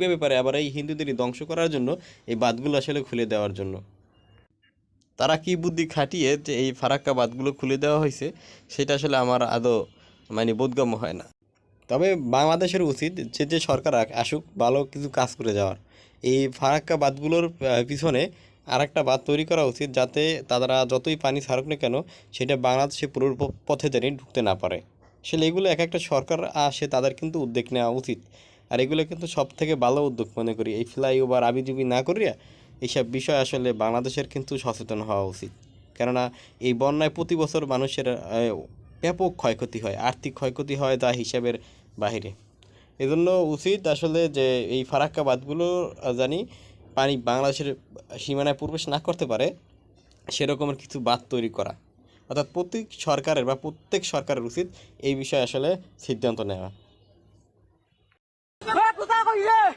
ব্যাপারে। আবার এই হিন্দুদেরই ধ্বংস করার জন্য এই বাঁধগুলো আসলে খুলে দেওয়ার জন্য। তারা কি বুদ্ধি খাটিয়ে যে এই ফারাক্কা বাঁধগুলো খুলে দেওয়া হয়েছে, সেটা আসলে আমার আদৌ মানে বোধগম্য হয় না। তবে বাংলাদেশের উচিত যে যে সরকার আসুক, ভালো কিছু কাজ করে যাওয়ার। এই ফারাক্কা বাঁধগুলোর পিছনে আর একটা বাঁধ তৈরি করা উচিত যাতে তারা যতই পানি ছাড়ুক না কেন, সেটা বাংলাদেশে পুরো পথে জানি ঢুকতে না পারে। আসলে এগুলো এক একটা সরকার আসে, তাদের কিন্তু উদ্যোগ নেওয়া উচিত। আর এগুলো কিন্তু সব থেকে ভালো উদ্যোগ মনে করি। এই ফ্লাইওভার আবিজুবি না করিয়া এইসব বিষয় আসলে বাংলাদেশের কিন্তু সচেতন হওয়া উচিত। কেননা এই বন্যায় প্রতি বছর মানুষের ব্যাপক ক্ষয়ক্ষতি হয়, আর্থিক ক্ষয়ক্ষতি হয় তা হিসাবের বাইরে এজন্য উচিত আসলে যে এই ফারাক্কা বাঁধগুলো জানি পানি বাংলাদেশের সীমানায় প্রবেশ না করতে পারে, সেরকমের কিছু বাঁধ তৈরি করা। অর্থাৎ প্রত্যেক সরকারের বা প্রত্যেক সরকারের উচিত এই বিষয়ে আসলে সিদ্ধান্ত নেওয়া। yeah!